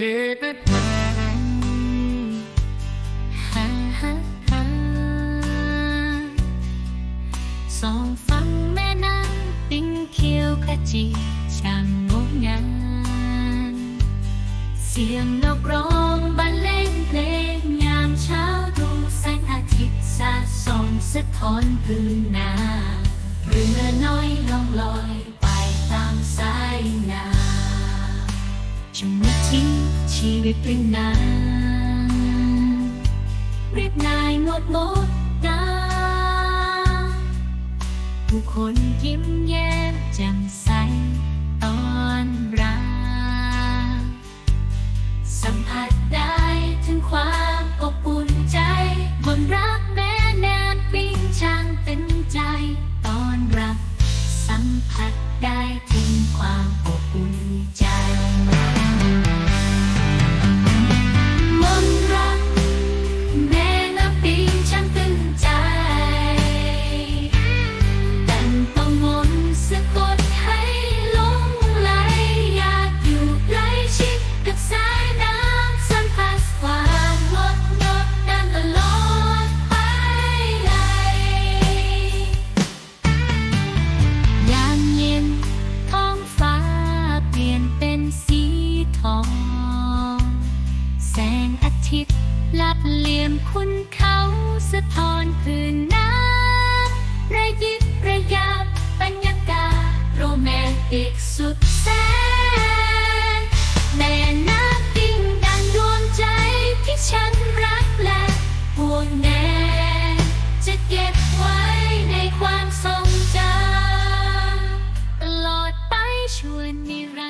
did it ฮ่าฮ่าฮ่าสองฝั่งแม่น้ำปิ้งเขียวขจีช่างงดงาม เสียงนกร้องบรรเลงเพลงยามเช้าดูแสงอาทิตย์สาดส่องสะท้อนพื้นนาเรือน้อยล่องลอย ชีวิตเป็นน้ำเรียบง่ายงดงดงามผู้คนยิ้มแย้มแจ่มใสตอนรับสัมผัสได้ถึงความ แสงอาทิตย์ ลับเหลี่ยมคุณเขาสะท้อนผืนน้ำระยิบระยับบรรยากาศโรแมนติกสุดแสนแม่น้ำดิ่งดังดวงใจที่ฉันรักและห่วงแนจะเก็บไว้ในความทรงจำตลอดไปชวนนิรันดร์